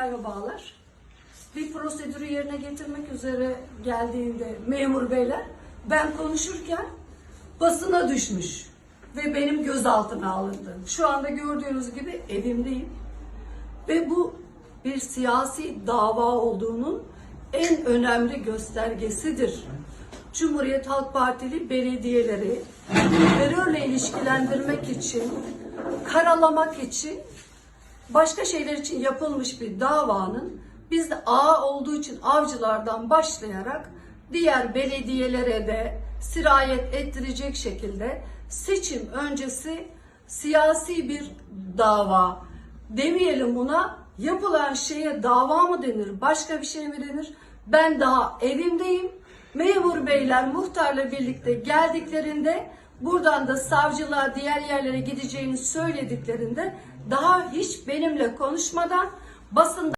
Merhabalar. Bir prosedürü yerine getirmek üzere geldiğinde memur beyler ben konuşurken basına düşmüş ve benim gözaltına alındı. Şu anda gördüğünüz gibi evimdeyim ve bu bir siyasi dava olduğunun en önemli göstergesidir. Cumhuriyet Halk Partili belediyeleri terörle ilişkilendirmek için, karalamak için başka şeyler için yapılmış bir davanın biz de A olduğu için avcılardan başlayarak diğer belediyelere de sirayet ettirecek şekilde seçim öncesi siyasi bir dava demeyelim buna. Yapılan şeye dava mı denir başka bir şey mi denir? Ben daha evimdeyim. Memur beyler muhtarla birlikte geldiklerinde buradan da savcılığa diğer yerlere gideceğini söylediklerinde daha hiç benimle konuşmadan basında